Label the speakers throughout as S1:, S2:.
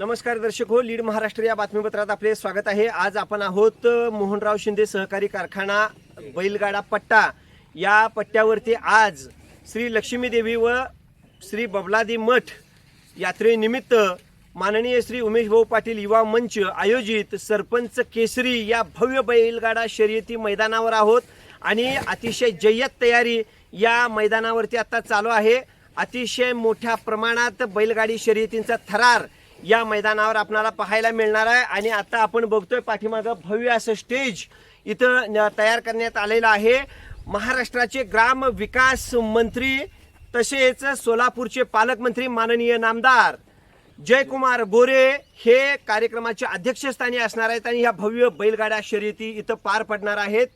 S1: नमस्कार दर्शक हो लीड महाराष्ट्र या बातमीपत्रात आपले स्वागत आहे. आज आपण आहोत मोहनराव शिंदे सहकारी कारखाना बैलगाडा पट्टा. या पट्ट्यावरती आज श्री लक्ष्मी देवी व श्री बबलादी मठ यात्रेनिमित्त माननीय श्री उमेश भाऊ पाटील युवा मंच आयोजित सरपंच केसरी या भव्य बैलगाडा शर्यती मैदानावर आहोत. आणि अतिशय जय्यत तयारी या मैदानावरती आता चालू आहे. अतिशय मोठ्या प्रमाणात बैलगाडी शर्यतींचा थरार या मैदानावर आपल्याला पाहायला मिळणार आहे. आणि आता आपण बघतोय पाठीमागं भव्य असं स्टेज इथं न- तयार करण्यात आलेलं आहे. महाराष्ट्राचे ग्राम विकास मंत्री तसेच सोलापूरचे पालकमंत्री माननीय नामदार जयकुमार गोरे हे कार्यक्रमाच्या अध्यक्षस्थानी असणार आहेत. आणि ह्या भव्य बैलगाड्या शर्यती इथं पार पडणार आहेत.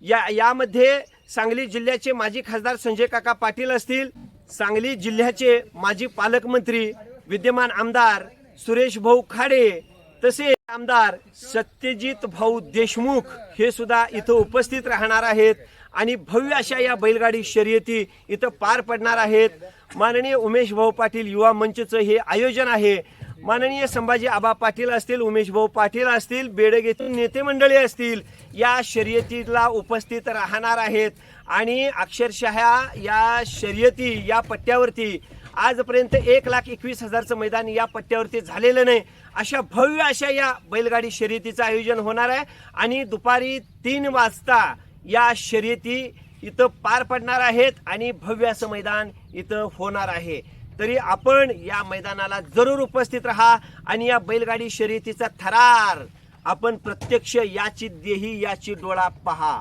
S1: या यामध्ये सांगली जिल्ह्याचे माजी खासदार संजय काका पाटील असतील. सांगली जिल्ह्याचे माजी पालकमंत्री विद्यमान आमदार सुरेश भाऊ खाडे तसेच आमदार सत्यजित भाऊ देशमुख हे सुद्धा इथं उपस्थित राहणार आहेत. आणि भव्य अशा या बैलगाडी शर्यती इथं पार पडणार आहेत. माननीय उमेश भाऊ पाटील युवा मंचचं हे आयोजन आहे. माननीय संभाजी आबा पाटील असतील उमेश भाऊ पाटील असतील बेडग येथील नेते मंडळी असतील या शर्यतीला उपस्थित राहणार आहेत. आणि अक्षरशः या शर्यती या पट्ट्यावरती आजपर्यंत एक लाख एकवीस हजारचं मैदान या पट्ट्यावरती झालेलं नाही. अशा भव्य अशा या बैलगाडी शर्यतीचं आयोजन होणार आहे. आणि दुपारी तीन वाजता या शर्यती इथं पार पडणार आहेत आणि भव्य असं मैदान इथं होणार आहे. तरी आपण या मैदानाला जरूर उपस्थित राहा आणि या बैलगाडी शर्यतीचा थरार आपण प्रत्यक्ष याची देही याची डोळा पहा.